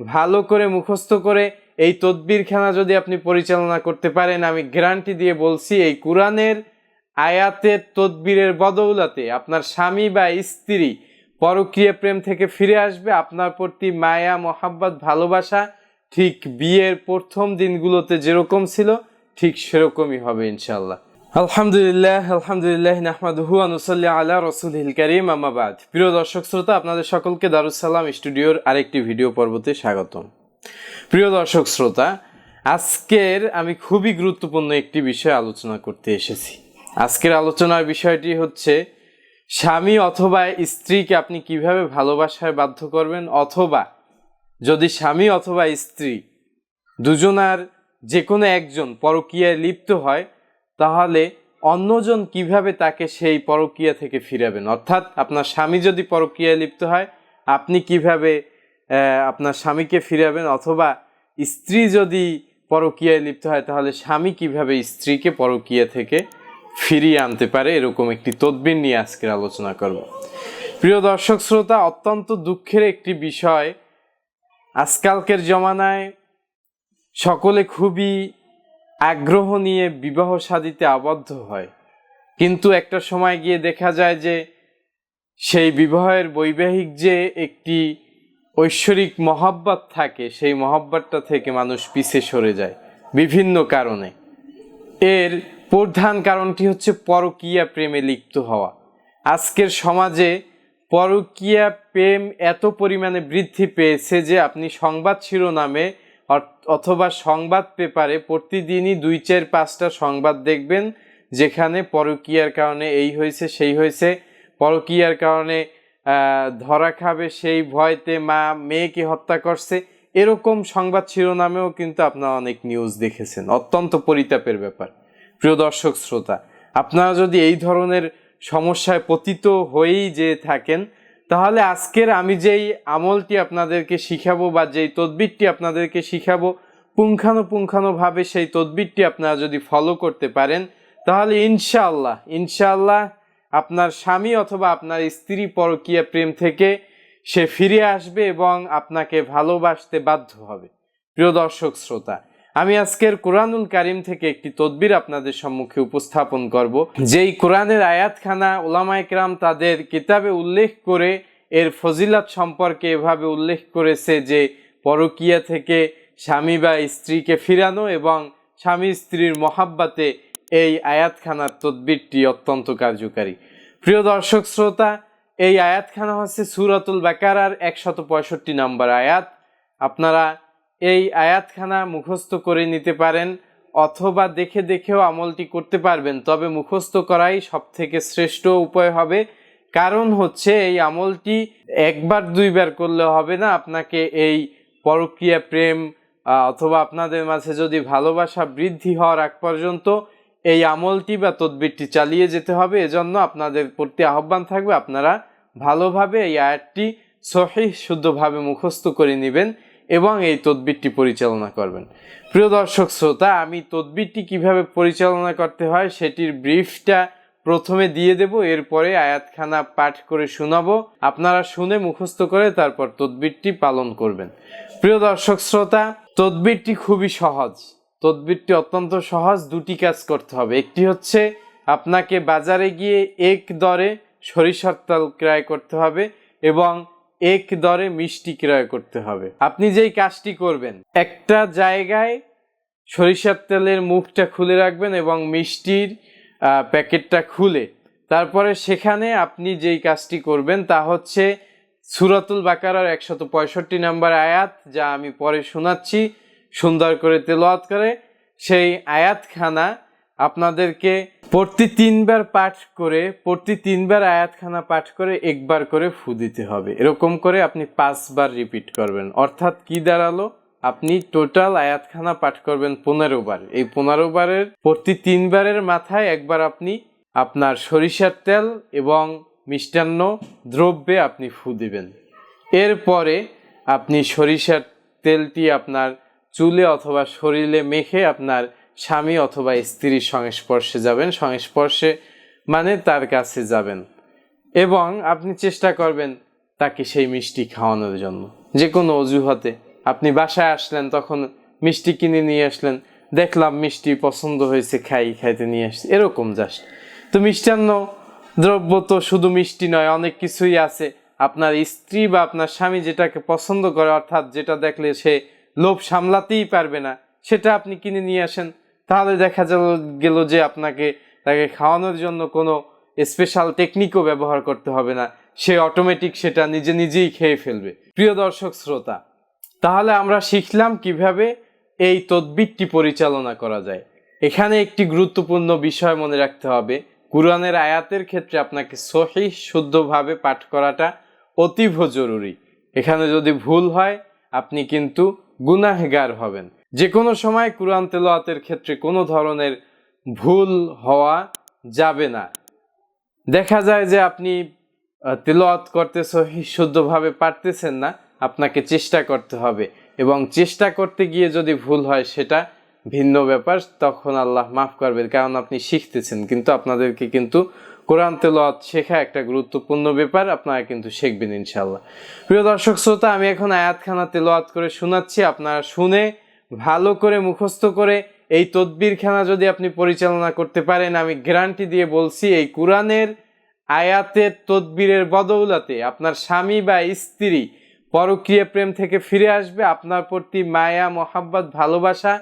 ভালো করে মুখস্থ করে এই তদবিরখানা যদি আপনি পরিচালনা করতে পারেন, আমি গ্যারান্টি দিয়ে বলছি, এই কোরআনের আয়াতের তদবিরের বদৌলতে আপনার স্বামী বা স্ত্রী পরকীয় প্রেম থেকে ফিরে আসবে, আপনার প্রতি মায়া, মোহাব্বত, ভালোবাসা ঠিক বিয়ের প্রথম দিনগুলোতে যেরকম ছিল, ঠিক সেরকমই হবে ইনশাল্লাহ আলহামদুলিল্লাহ আলহামদুলিল্লাহ, নাহমাদুহু আনুসাল্লি আলা রসুল করিম আমাবাদ প্রিয় দর্শক শ্রোতা, আপনাদের সকলকে দারুসালাম স্টুডিওর আরেকটি ভিডিও পর্বতে স্বাগতম। প্রিয় দর্শক শ্রোতা, আজকের আমি খুবই গুরুত্বপূর্ণ একটি বিষয় আলোচনা করতে এসেছি। আজকের আলোচনার বিষয়টি হচ্ছে, স্বামী অথবা স্ত্রীকে আপনি কীভাবে ভালোবাসায় বাধ্য করবেন, অথবা যদি স্বামী অথবা স্ত্রী দুজনার যে কোনো একজন পরকীয়ায় লিপ্ত হয় তাহলে অন্যজন কীভাবে তাকে সেই পরকীয়া থেকে ফিরাবেন? অর্থাৎ আপনার স্বামী যদি পরকীয়ায় লিপ্ত হয়, আপনি কীভাবে আপনার স্বামীকে ফিরাবেন? অথবা স্ত্রী যদি পরকীয়ায় লিপ্ত হয়, তাহলে স্বামী কীভাবে স্ত্রীকে পরকীয়া থেকে ফিরিয়ে আনতে পারে? এরকম একটি তদবির নিয়ে আজকের আলোচনা করব। প্রিয় দর্শক শ্রোতা, অত্যন্ত দুঃখের একটি বিষয়। আজকালকের জমানায় সকলে খুবই আগ্রহ নিয়ে বিবাহ সাদিতে আবদ্ধ হয়। কিন্তু একটা সময় গিয়ে দেখা যায় যে, সেই বিবাহের বৈবাহিক যে একটি ঐশ্বরিক মহাব্বত থাকে, সেই মহাব্বতটা থেকে মানুষ পিছে সরে যায়, বিভিন্ন কারণে। এর প্রধান কারণটি হচ্ছে পরকীয়া প্রেমে লিপ্ত হওয়া। আজকের সমাজে পরকীয়া প্রেম এত পরিমাণে বৃদ্ধি পেয়েছে যে, আপনি সংবাদ শিরোনামে অথবা সংবাদ পেপারে প্রতিদিনই দুই চার পাঁচটা সংবাদ দেখবেন, যেখানে পরকীয়ার কারণে এই হয়েছে, সেই হয়েছে। পরকীয়ার কারণে ধরা খাবে সেই ভয়তে মা, মেয়েকে হত্যা করছে। এরকম সংবাদ শিরোনামেও কিন্তু আপনারা অনেক নিউজ দেখেছেন। অত্যন্ত পরিতাপের ব্যাপার। প্রিয় দর্শক, শ্রোতা, আপনারা যদি এই ধরনের সমস্যায় পতিত হয়েই যে থাকেন তাহলে আজকের আমি যেই আমলটি আপনাদেরকে শিখাবো বা যেই তদবিরটি আপনাদেরকে শিখাবো, পুঙ্খানুপুঙ্খানুভাবে সেই তদবিরটি আপনারা যদি ফলো করতে পারেন, তাহলে ইনশাআল্লাহ ইনশাআল্লাহ আপনার স্বামী অথবা আপনার স্ত্রী পরকীয়া প্রেম থেকে সে ফিরে আসবে এবং আপনাকে ভালোবাসতে বাধ্য হবে। প্রিয় দর্শক, শ্রোতা আমি আজকের কোরআনুল কারিম থেকে একটি তদবির আপনাদের সম্মুখে উপস্থাপন করব। যেই কোরআনের আয়াতখানা ওলামাইকরাম তাদের কিতাবে উল্লেখ করে, এর ফজিলত সম্পর্কে এভাবে উল্লেখ করেছে যে, পরকীয়া থেকে স্বামী বা স্ত্রীকে ফিরানো এবং স্বামী স্ত্রীর মহাব্বাতে এই আয়াতখানার তদবিরটি অত্যন্ত কার্যকারী। প্রিয় দর্শক শ্রোতা, এই আয়াতখানা হচ্ছে সুরাতুল বাকারার একশত পঁয়ষট্টি নম্বর আয়াত। আপনারা এই আয়াতখানা মুখস্থ করে নিতে পারেন অথবা দেখে দেখেও আমলটি করতে পারবেন। তবে মুখস্থ করাই সব থেকে শ্রেষ্ঠ উপায় হবে। কারণ হচ্ছে এই আমলটি একবার দুইবার করলে হবে না। আপনাকে এই পরক্রিয়া প্রেম অথবা আপনাদের মাঝে যদি ভালোবাসা বৃদ্ধি হওয়ার আগ পর্যন্ত এই আমলটি বা তদবিরটি চালিয়ে যেতে হবে। এজন্য আপনাদের প্রতি আহ্বান থাকবে আপনারা ভালোভাবে এই আয়াতটি সহি, শুদ্ধভাবে মুখস্থ করে নেবেন। এবং এই তদবিরটি পরিচালনা করবেন। প্রিয় দর্শক শ্রোতা, আমি তদবিরটি কীভাবে পরিচালনা করতে হয় সেটির ব্রিফটা প্রথমে দিয়ে দেব, এরপরে আয়াতখানা পাঠ করে শোনাবো। আপনারা শুনে মুখস্থ করে তারপর তদবিরটি পালন করবেন। প্রিয় দর্শক শ্রোতা, তদবিরটি খুবই সহজ। তদবিরটি অত্যন্ত সহজ, দুটি কাজ করতে হবে। একটি হচ্ছে, আপনাকে বাজারে গিয়ে এক দরে সরিষার তেল ক্রয় করতে হবে এবং এক দরে মিষ্টি ক্রয় করতে হবে। আপনি যেই কাজটি করবেন, একটা জায়গায় সরিষার তেলের মুখটা খুলে রাখবেন এবং মিষ্টির প্যাকেটটা খুলে তারপরে সেখানে আপনি যেই কাজটি করবেন তা হচ্ছে সুরাতুল বাকারার একশত পঁয়ষট্টি নম্বর আয়াত যা আমি পরে শোনাচ্ছি। সুন্দর করে তেলাওয়াত করে সেই আয়াতখানা আপনাদেরকে প্রতি তিনবার পাঠ করে, প্রতি তিনবার আয়াতখানা পাঠ করে একবার করে ফু দিতে হবে। এরকম করে আপনি পাঁচবার রিপিট করবেন। অর্থাৎ কি দাঁড়াল? আপনি টোটাল আয়াতখানা পাঠ করবেন পনেরো বার এই পনেরো বারের প্রতি তিনবারের মাথায় একবার আপনি আপনার সরিষার তেল এবং মিষ্টান্ন দ্রব্যে আপনি ফু দিবেন। এরপরে আপনি সরিষার তেলটি আপনার চুলে অথবা শরীরে মেখে আপনার স্বামী অথবা স্ত্রীর সংস্পর্শে যাবেন, সংস্পর্শে মানে তার কাছে যাবেন। এবং আপনি চেষ্টা করবেন তাকে সেই মিষ্টি খাওয়ানোর জন্য। যে কোনো অজুহাতে আপনি বাসায় আসলেন, তখন মিষ্টি কিনে নিয়ে আসলেন, দেখলাম মিষ্টি পছন্দ হয়েছে, খাই, খাইতে নিয়ে আসছে, এরকম জাস্ট তো মিষ্টান্ন দ্রব্য তো শুধু মিষ্টি নয়, অনেক কিছুই আছে। আপনার স্ত্রী বা আপনার স্বামী যেটাকে পছন্দ করে, অর্থাৎ যেটা দেখলে সে লোভ সামলাতেই পারবে না, সেটা আপনি কিনে নিয়ে আসেন। তাহলে দেখা গেল যে আপনাকে, তাকে খাওয়ানোর জন্য কোনো স্পেশাল টেকনিকও ব্যবহার করতে হবে না। সে অটোমেটিক সেটা নিজে নিজেই খেয়ে ফেলবে। প্রিয় দর্শক, শ্রোতা, তাহলে আমরা শিখলাম কীভাবে এই তদবিরটি পরিচালনা করা যায়। এখানে একটি গুরুত্বপূর্ণ বিষয় মনে রাখতে হবে। কোরআনের আয়াতের ক্ষেত্রে আপনাকে সহি, শুদ্ধভাবে পাঠ করাটা অতীব জরুরি। এখানে যদি ভুল হয়, আপনি কিন্তু গুনাহগার হবেন। যে কোনো সময় কোরআন তেলাওয়াতের ক্ষেত্রে কোনো ধরনের ভুল হওয়া যাবে না। দেখা যায় যে আপনি আহ, তেলাওয়াত করতে শুদ্ধভাবে পারতেছেন না আপনাকে চেষ্টা করতে হবে এবং চেষ্টা করতে গিয়ে যদি ভুল হয় সেটা ভিন্ন ব্যাপার তখন আল্লাহ মাফ করবেন কারণ আপনি শিখতেছেন। কিন্তু আপনাদেরকে কিন্তু কোরআন তেলাওয়াত শেখা একটা গুরুত্বপূর্ণ ব্যাপার আপনারা কিন্তু শিখবেন ইনশাল্লাহ প্রিয় দর্শক শ্রোতা আমি এখন আয়াতখানা তেলাওয়াত করে শোনাচ্ছি। আপনারা শুনে ভালো করে মুখস্থ করে এই তদবিরখানা যদি আপনি পরিচালনা করতে পারেন, আমি গ্যারান্টি দিয়ে বলছি, এই কোরআনের আয়াতের তদবিরের বদৌলতে আপনার স্বামী বা স্ত্রী পরক্রিয়া প্রেম থেকে ফিরে আসবে, আপনার প্রতি মায়া, মোহাব্বত, ভালোবাসা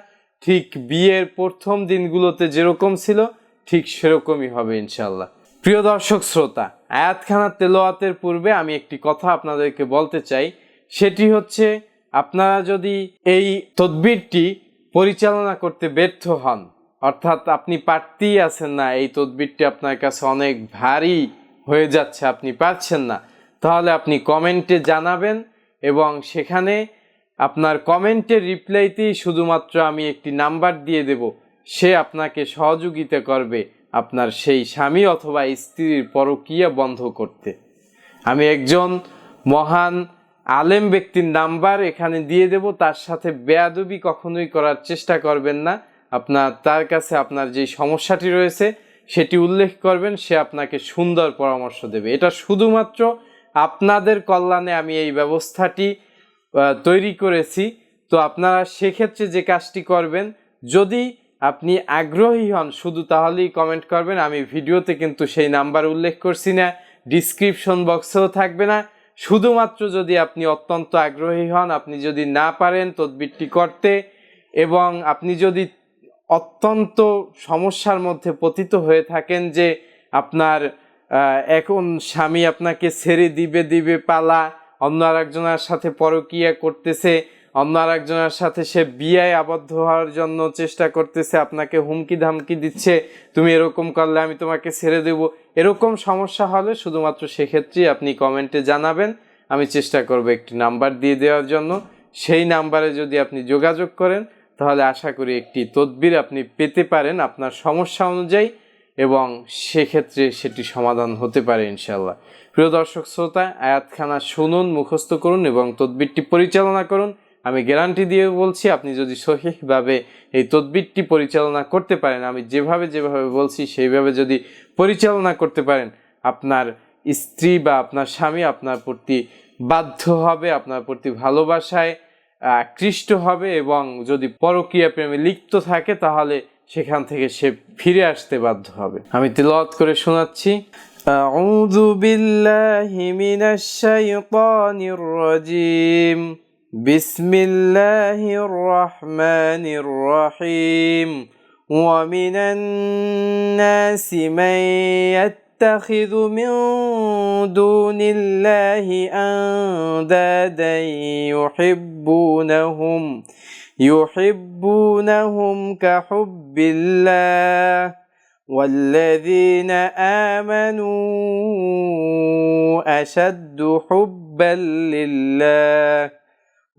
ঠিক বিয়ের প্রথম দিনগুলোতে যেরকম ছিল, ঠিক সেরকমই হবে ইনশাল্লাহ প্রিয় দর্শক, শ্রোতা, আয়াতখানা তেলোয়াতের পূর্বে আমি একটি কথা আপনাদেরকে বলতে চাই, সেটি হচ্ছে আপনারা যদি এই তদবিরটি পরিচালনা করতে ব্যর্থ হন, অর্থাৎ আপনি পারতেই আছেন না, এই তদবিরটি আপনার কাছে অনেক ভারী হয়ে যাচ্ছে, আপনি পারছেন না, তাহলে আপনি কমেন্টে জানাবেন এবং সেখানে আপনার কমেন্টের রিপ্লাইতেই শুধুমাত্র আমি একটি নাম্বার দিয়ে দেব, সে আপনাকে সহযোগিতা করবে আপনার সেই স্বামী অথবা স্ত্রীর পরকীয়া বন্ধ করতে। আমি একজন মহান আলেম ব্যক্তির নাম্বার এখানে দিয়ে দেব, তার সাথে বেয়াদবি কখনোই করার চেষ্টা করবেন না। আপনার, তার কাছে আপনার যে সমস্যাটি রয়েছে, সেটি উল্লেখ করবেন, সে আপনাকে সুন্দর পরামর্শ দেবে। এটা শুধুমাত্র আপনাদের কল্যাণে আমি এই ব্যবস্থাটি তৈরি করেছি। তো আপনারা সেক্ষেত্রে যে কাজটি করবেন, যদি আপনি আগ্রহী হন, শুধু তাহলেই কমেন্ট করবেন। আমি ভিডিওতে কিন্তু সেই নাম্বার উল্লেখ করছি না ডিসক্রিপশন বক্সেও থাকবে না। শুধুমাত্র যদি আপনি অত্যন্ত আগ্রহী হন, আপনি যদি না পারেন তদবিরটি করতে এবং আপনি যদি অত্যন্ত সমস্যার মধ্যে পতিত হয়ে থাকেন যে আপনার এখন স্বামী আপনাকে ছেড়ে দিবে দিবে পালা, অন্য আরেকজনের সাথে পরকীয়া করতেছে অন্য আরেকজনের সাথে সে বিয়ায় আবদ্ধ হওয়ার জন্য চেষ্টা করতেছে, আপনাকে হুমকি ধামকি দিচ্ছে, তুমি এরকম করলে আমি তোমাকে ছেড়ে দেব। এরকম সমস্যা হলে শুধুমাত্র সেক্ষেত্রেই আপনি কমেন্টে জানাবেন। আমি চেষ্টা করব একটি নাম্বার দিয়ে দেওয়ার জন্য। সেই নাম্বারে যদি আপনি যোগাযোগ করেন, তাহলে আশা করি একটি তদবির আপনি পেতে পারেন আপনার সমস্যা অনুযায়ী এবং সেক্ষেত্রে সেটি সমাধান হতে পারে ইনশাল্লাহ প্রিয় দর্শক শ্রোতা, আয়াতখানা শুনুন, মুখস্থ করুন এবং তদবিরটি পরিচালনা করুন। আমি গ্যারান্টি দিয়ে বলছি আপনি যদি সঠিকভাবে এই তদবিরটি পরিচালনা করতে পারেন আমি যেভাবে যেভাবে বলছি সেইভাবে যদি পরিচালনা করতে পারেন আপনার স্ত্রী বা আপনার স্বামী আপনার প্রতি বাধ্য হবে আপনার প্রতি ভালোবাসায় আকৃষ্ট হবে এবং যদি পরকীয়া প্রেমে লিপ্ত থাকে তাহলে সেখান থেকে সে ফিরে আসতে বাধ্য হবে আমি তেলাওয়াত করে শোনাচ্ছি أعوذ بالله من الشيطان الرجيم بسم الله الرحمن الرحيم. ومن الناس من يتخذ من دون الله أندادا يحبونهم يحبونهم كحب الله. والذين آمنوا أشد حبا لله.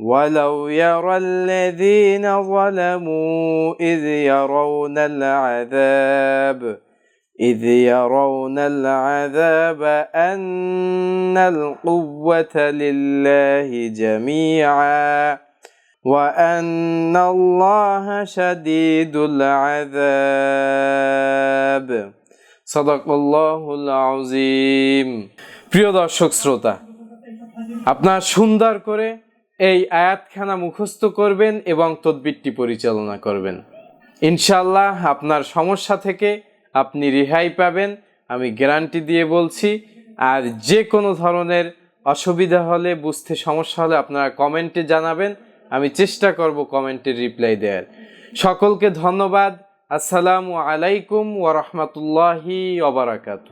ولو يرى الذين ظلموا إذ يرون العذاب إذ يرون العذاب أن القوة لله جميعا وأن الله شديد العذاب صدق الله العظيم প্রিয় দর্শক শ্রোতা আপনার সুন্দর করে এই আয়াতখানা মুখস্থ করবেন এবং তদবিরটি পরিচালনা করবেন। ইনশাল্লাহ আপনার সমস্যা থেকে আপনি রেহাই পাবেন। আমি গ্যারান্টি দিয়ে বলছি, আর যে কোনো ধরনের অসুবিধা হলে, বুঝতে সমস্যা হলে আপনারা কমেন্টে জানাবেন। আমি চেষ্টা করব কমেন্টের রিপ্লাই দেওয়ার। সকলকে ধন্যবাদ। আসসালামু আলাইকুম ওয়া রাহমাতুল্লাহি ওয়া বারাকাতুহু।